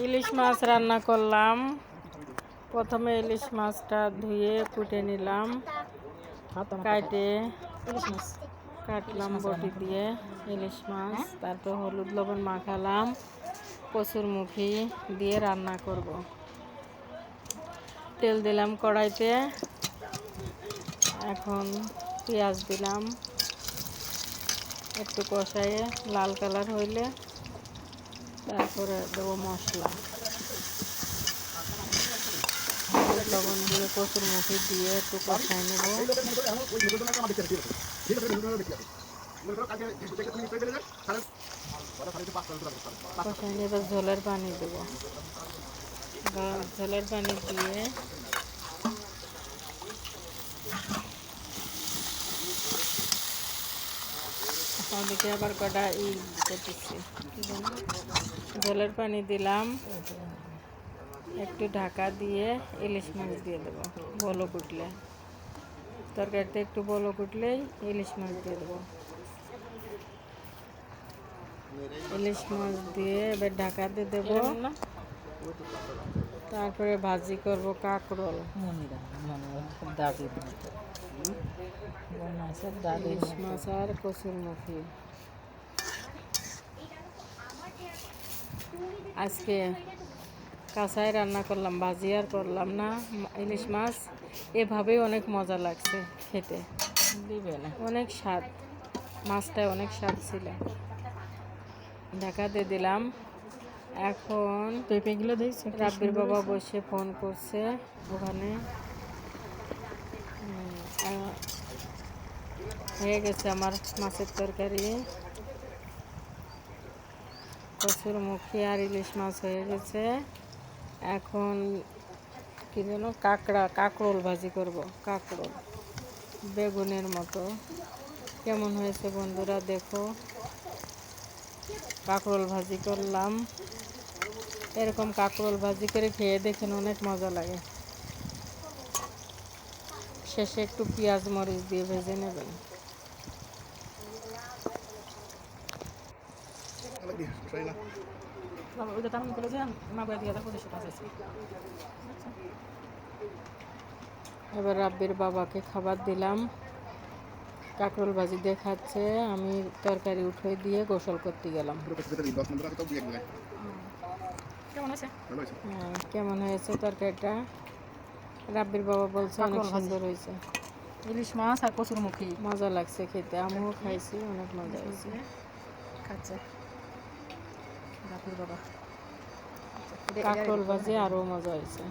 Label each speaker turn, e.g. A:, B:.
A: ইলিশ মাছ রান্না করলাম। প্রথমে ইলিশ মাছটা ধুয়ে কুটে নিলাম। কাটে
B: ইলিশ মাছ
A: কাটলাম বটি দিয়ে ইলিশ মাছ, তারপর হলুদ লবণ মাখালাম, কচুর মুখি দিয়ে রান্না করব। তেল দিলাম কড়াইতে। এখন পেঁয়াজ দিলাম। একটু কষাইয়ে লাল কালার হইলে তারপরে দেবো মশলা। লবণ দিয়ে কচুর মুখে দিয়ে একটু কষাই নেব। কষাই এবার ঝোলের পানি দেবো। ঝোলের পানি দিয়ে ওদিকে আবার কটা ই বলে? পানি দিলাম। একটু ঢাকা দিয়ে ইলিশ মাছ দিয়ে দেবো বলো কুটলে তরকারিতে একটু বলো কুটলেই ইলিশ মাছ দিয়ে দেবো। ইলিশ মাছ দিয়ে এবার ঢাকা দিয়ে দেবো। তারপরে ভাজি করব কাঁকরোল। ইলিশ মাছ আর কচুর মুখি আজকে কাঁচাই রান্না করলাম ভাজি আর করলাম না ইলিশ মাছ। এভাবেই অনেক মজা লাগছে খেতে।
B: দিবে না
A: অনেক স্বাদ। মাছটায় অনেক স্বাদ ছিল। ঢাকাতে দিলাম। এখন
B: পেঁপেগুলো দেখছ?
A: রাব্বির বাবা বসে ফোন করছে ওখানে। হয়ে গেছে আমার মাছের তরকারি। কচুর মুখি আর ইলিশ মাছ হয়ে গেছে। এখন কি যেন কাঁকড়া, কাঁকরোল ভাজি করব, কাঁকরোল। বেগুনের মতো। কেমন হয়েছে বন্ধুরা দেখো। কাঁকরোল ভাজি করলাম। এরকম কাঁকরোল ভাজি করে খেয়ে দেখেন অনেক মজা লাগে। শেষে একটু পেঁয়াজ মরিচ দিয়ে ভেজে নেবেন। এবার রাব্বির বাবাকে খাবার দিলাম। কাঁকরোল ভাজি দিয়ে খাচ্ছে। আমি তরকারি উঠে দিয়ে গোসল করতে গেলাম।
B: কেমন
A: হ্যাঁ, কেমন হয়েছে তরকারিটা? রাব্বির বাবা বলছে অনেক সুন্দর হয়েছে।
B: ইলিশ মাছ আর কচুর মুখি।
A: মজা লাগছে খেতে। আমিও খাইছি অনেক মজা হয়েছে।
B: খাচ্ছে।
A: কাঁকরোল ভাজি আরও মজা হয়েছে।